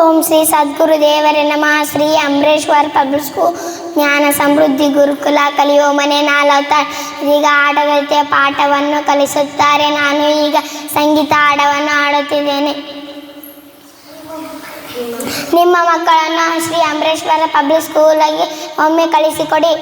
ಓಂ ಶ್ರೀ ಸದ್ಗುರು ದೇವರೇ ನಮಃ. Shri ಅಂಬರೇಶ್ವರ್ public school ಜ್ಞಾನ ಸಮೃದ್ಧಿ ಗುರುಕುಲ ಕಲಿಯೋ ಮನೆ ನಾಲ್ಕು ಇದೀಗ ಆಟಗತ್ಯ ಪಾಠವನ್ನು ಕಲಿಸುತ್ತಾರೆ. ನಾನು ಈಗ ಸಂಗೀತ ಹಾಡವನ್ನು ಹಾಡುತ್ತಿದ್ದೇನೆ. ನಿಮ್ಮ ಮಕ್ಕಳನ್ನು ಶ್ರೀ ಅಂಬರೇಶ್ವರ ಪಬ್ಲಿಕ್ ಸ್ಕೂಲಿಗೆ ಒಮ್ಮೆ ಕಳಿಸಿಕೊಡಿ.